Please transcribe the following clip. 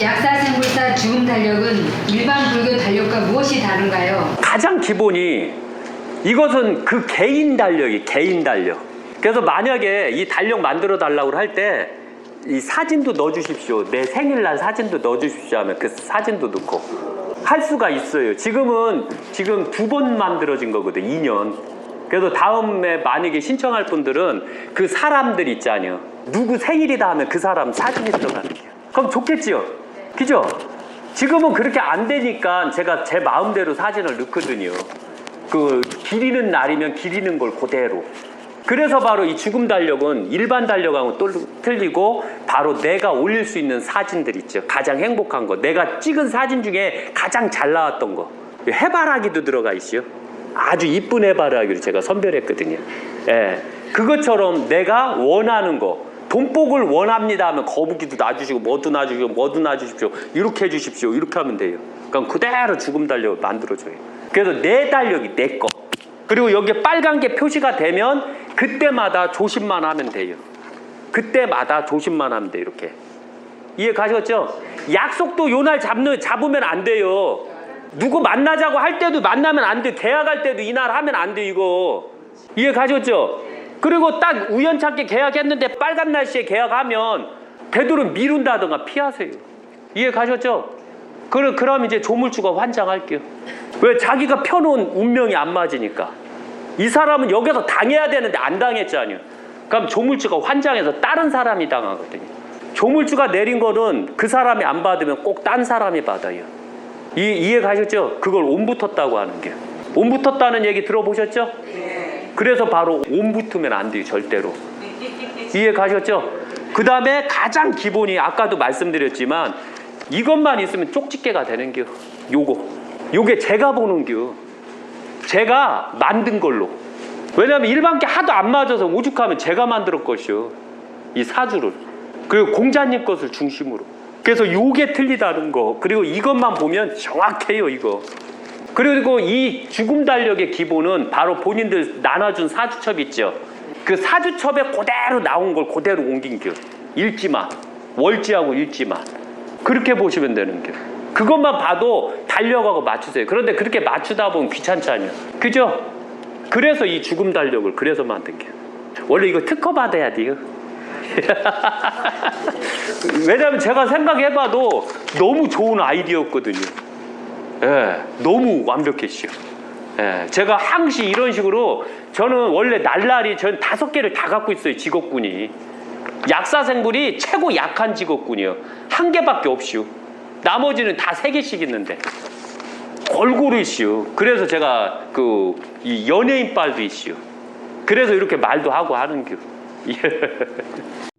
약사생물사 죽음 달력은 일반 불교 달력과 무엇이 다른가요? 가장 기본이 이것은 그 개인 달력이 개인 달력. 그래서 만약에 이 달력 만들어 달라고 할 때 이 사진도 넣어 주십시오. 내 생일날 사진도 넣어 주십시오 하면 그 사진도 넣고 할 수가 있어요. 지금은 지금 두 번 만들어진 거거든. 2년. 그래서 다음에 만약에 신청할 분들은 그 사람들 있잖아요. 누구 생일이다 하면 그 사람 사진이 들어가는 거예요. 그럼 좋겠지요? 그죠? 지금은 그렇게 안 되니까 제가 제 마음대로 사진을 넣거든요. 그 기리는 날이면 기리는 걸 그대로. 그래서 바로 이 죽음 달력은 일반 달력하고 또 틀리고 바로 내가 올릴 수 있는 사진들 있죠. 가장 행복한 거. 내가 찍은 사진 중에 가장 잘 나왔던 거. 해바라기도 들어가 있어요. 아주 이쁜 해바라기를 제가 선별했거든요. 예. 그것처럼 내가 원하는 거. 돈복을 원합니다 하면 거북이도 놔주시고 뭐도 놔주시고 뭐도 놔주십시오. 이렇게 해주십시오. 이렇게 하면 돼요. 그럼 그대로 죽음 달력을 만들어줘요. 그래서 내 달력이 내 거. 그리고 여기에 빨간 게 표시가 되면 그때마다 조심만 하면 돼요. 그때마다 조심만 하면 돼 이렇게. 이해 가셨죠? 약속도 요날 잡는 잡으면 안 돼요. 누구 만나자고 할 때도 만나면 안 돼. 계약할 때도 이날 하면 안 돼 이거. 이해 가셨죠? 그리고 딱 우연찮게 계약했는데 빨간 날씨에 계약하면 되도록 미룬다든가 피하세요. 이해 가셨죠? 그럼 그럼 이제 조물주가 환장할게요. 왜 자기가 펴놓은 운명이 안 맞으니까. 이 사람은 여기서 당해야 되는데 안 당했잖아요. 그럼 조물주가 환장해서 다른 사람이 당하거든요. 조물주가 내린 거는 그 사람이 안 받으면 꼭 딴 사람이 받아요. 이, 이해 가셨죠? 그걸 온 붙었다고 하는 게. 온 붙었다는 얘기 들어보셨죠? 그래서 바로 온 붙으면 안 돼요, 절대로. 이해 가셨죠? 그 다음에 가장 기본이 아까도 말씀드렸지만 이것만 있으면 쪽집게가 되는 겨. 요거. 요게 제가 보는 겨. 제가 만든 걸로. 왜냐면 일반 게 하도 안 맞아서 오죽하면 제가 만들었 것이요. 이 사주를. 그리고 공자님 것을 중심으로. 그래서 요게 틀리다는 거. 그리고 이것만 보면 정확해요, 이거. 그리고 이 죽음 달력의 기본은 바로 본인들 나눠준 사주첩 있죠. 그 사주첩에 그대로 나온 걸 그대로 옮긴 겨. 읽지만. 월지하고 읽지만. 그렇게 보시면 되는 겨. 그것만 봐도 달력하고 맞추세요. 그런데 그렇게 맞추다 보면 귀찮잖아요. 그죠? 그래서 이 죽음 달력을 그래서 만든 게. 원래 이거 특허 받아야 돼요. 왜냐면 제가 생각해봐도 너무 좋은 아이디어였거든요. 예, 너무 완벽했어요. 예, 제가 항시 이런 식으로 저는 원래 날라리 전 다섯 개를 다 갖고 있어요 직업군이 약사생물이 최고 약한 직업군이요 한 개밖에 없이요 나머지는 다 세 개씩 있는데. 골고루 있어요 그래서 제가 그이 연예인 빨도 있어요 그래서 이렇게 말도 하고 하는 겨